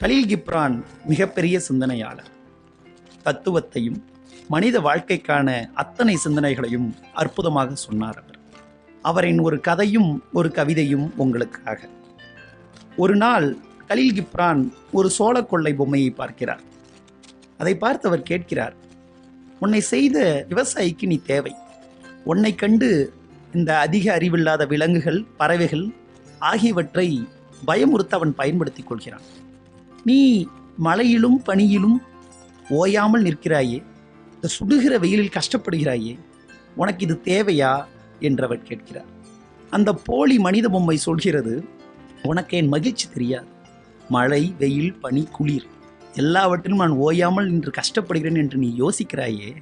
கலீல் கிப்ரான் மிகப்பெரிய சிந்தனையாளர். தத்துவத்தையும் மனித வாழ்க்கைக்கான அத்தனை சிந்தனைகளையும் அற்புதமாக சொன்னார் அவர். அவரின் ஒரு கதையும் ஒரு கவிதையும் உங்களுக்காக. ஒரு நாள் கலீல் கிப்ரான் ஒரு சோழ கொள்ளை பொம்மையை பார்க்கிறார். அதை பார்த்து அவர் கேட்கிறார் உன்னை செய்த விவசாயிக்கு நீ தேவை. உன்னை கண்டு இந்த அதிக அறிவில்லாத விலங்குகள் பறவைகள் ஆகியவற்றை பயமுறுத்த அவன் பயன்படுத்திக் கொள்கிறான். நீ மழையிலும் பனியிலும் ஓயாமல் நிற்கிறாயே. இந்த சுடுகிற வெயிலில் கஷ்டப்படுகிறாயே. உனக்கு இது தேவையா? என்றவர் கேட்கிறார். அந்த போலி மனித பொம்மை சொல்கிறது உனக்கு என் மகிழ்ச்சி தெரியாது. மழை வெயில் பனி குளிர் எல்லாவற்றிலும் நான் ஓயாமல் நின்று கஷ்டப்படுகிறேன் என்று நீ யோசிக்கிறாயே.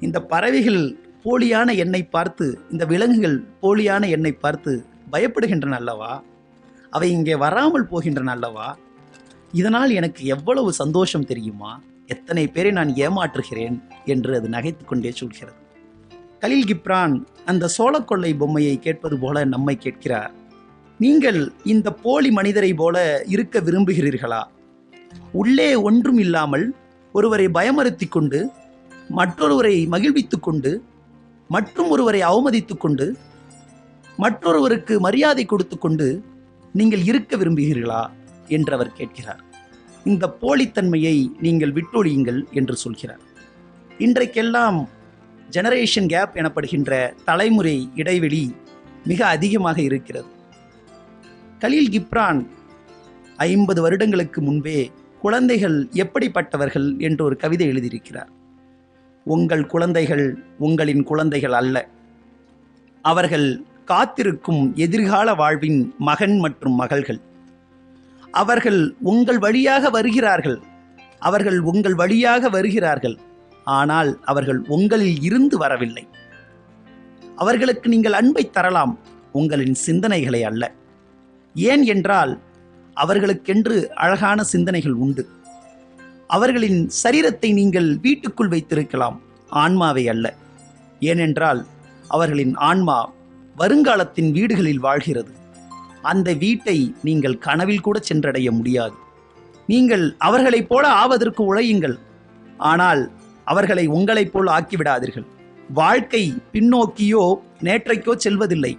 இந்த பறவைகள் போலியான எண்ணை பார்த்து இந்த விலங்குகள் போலியான எண்ணை பார்த்து பயப்படுகின்றன அல்லவா? அவை இங்கே வராமல் போகின்றன அல்லவா? இதனால் எனக்கு எவ்வளவு சந்தோஷம் தெரியுமா? எத்தனை பேரை நான் ஏமாற்றுகிறேன் என்று அது நகைத்து கொண்டே சொல்கிறது. கலீல் கிப்ரான் அந்த சோளக்கொள்ளை பொம்மையை கேட்பது போல நம்மை கேட்கிறார். நீங்கள் இந்த போலி மனிதரை போல இருக்க விரும்புகிறீர்களா? உள்ளே ஒன்றும் இல்லாமல் ஒருவரை பயமறுத்தி கொண்டு மற்றொருவரை மகிழ்வித்து கொண்டு மற்றும் ஒருவரை அவமதித்து கொண்டு மற்றொருவருக்கு மரியாதை கொடுத்து கொண்டு நீங்கள் இருக்க விரும்புகிறீர்களா? என்று அவர் கேட்கிறார். இந்த போலித்தன்மையை நீங்கள் விட்டொழியுங்கள் என்று சொல்கிறார். இன்றைக்கெல்லாம் ஜெனரேஷன் கேப் எனப்படுகின்ற தலைமுறை இடைவெளி மிக அதிகமாக இருக்கிறது. கலீல் கிப்ரான் ஐம்பது வருடங்களுக்கு முன்பே குழந்தைகள் எப்படிப்பட்டவர்கள் என்று ஒரு கவிதை எழுதியிருக்கிறார். உங்கள் குழந்தைகள் உங்களின் குழந்தைகள் அல்ல. அவர்கள் காத்திருக்கும் எதிர்கால வாழ்வின் மகன் மற்றும் மகள்கள். அவர்கள் உங்கள் வழியாக வருகிறார்கள். அவர்கள் உங்கள் வழியாக வருகிறார்கள். ஆனால் அவர்கள் உங்களில் இருந்து வரவில்லை. அவர்களுக்கு நீங்கள் அன்பை தரலாம். உங்களின் சிந்தனைகளை அல்ல. ஏன் என்றால் அவர்களுக்கென்று அழகான சிந்தனைகள் உண்டு. அவர்களின் சரீரத்தை நீங்கள் வீட்டுக்குள் வைத்திருக்கலாம். ஆன்மாவை அல்ல. ஏனென்றால் அவர்களின் ஆன்மா வருங்காலத்தின் வீடுகளில் வாழ்கிறது. அந்த வீட்டை நீங்கள் கனவில் கூட சென்றடைய முடியாது. நீங்கள் அவர்களைப் போல ஆவதற்கு உழையுங்கள். ஆனால் அவர்களை உங்களைப் போல் ஆக்கிவிடாதீர்கள். வாழ்க்கை பின்னோக்கியோ நேற்றைக்கோ செல்வதில்லை.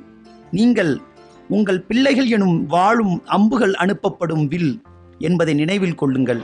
நீங்கள் உங்கள் பிள்ளைகள் எனும் வாழும் அம்புகள் அனுப்பப்படும் வில் என்பதை நினைவில் கொள்ளுங்கள்.